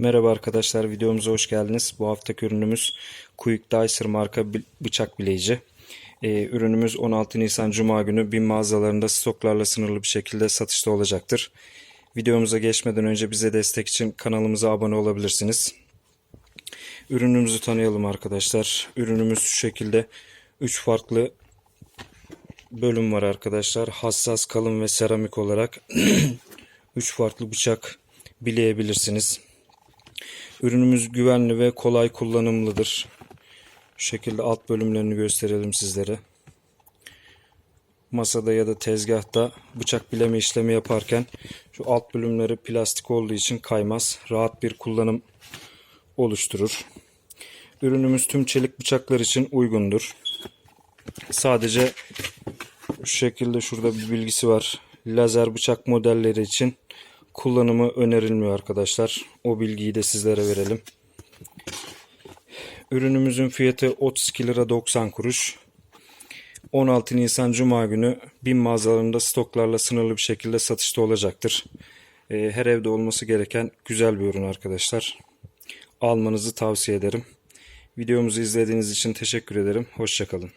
Merhaba arkadaşlar videomuza hoş geldiniz. Bu haftaki ürünümüz Quick Dicer marka bıçak bileyici. Ee, ürünümüz 16 Nisan Cuma günü bin mağazalarında stoklarla sınırlı bir şekilde satışta olacaktır. Videomuza geçmeden önce bize destek için kanalımıza abone olabilirsiniz. Ürünümüzü tanıyalım arkadaşlar. Ürünümüz şu şekilde 3 farklı bölüm var arkadaşlar. Hassas, kalın ve seramik olarak 3 farklı bıçak bileyebilirsiniz. Ürünümüz güvenli ve kolay kullanımlıdır. Şu şekilde alt bölümlerini gösterelim sizlere. Masada ya da tezgahta bıçak bileme işlemi yaparken şu alt bölümleri plastik olduğu için kaymaz. Rahat bir kullanım oluşturur. Ürünümüz tüm çelik bıçaklar için uygundur. Sadece şu şekilde şurada bir bilgisi var. Lazer bıçak modelleri için kullanımı önerilmiyor arkadaşlar. O bilgiyi de sizlere verelim. Ürünümüzün fiyatı 32 lira 90 kuruş. 16 Nisan Cuma günü bin mağazalarında stoklarla sınırlı bir şekilde satışta olacaktır. Ee, Her evde olması gereken güzel bir ürün arkadaşlar. Almanızı tavsiye ederim. Videomuzu izlediğiniz için teşekkür ederim. Hoşçakalın.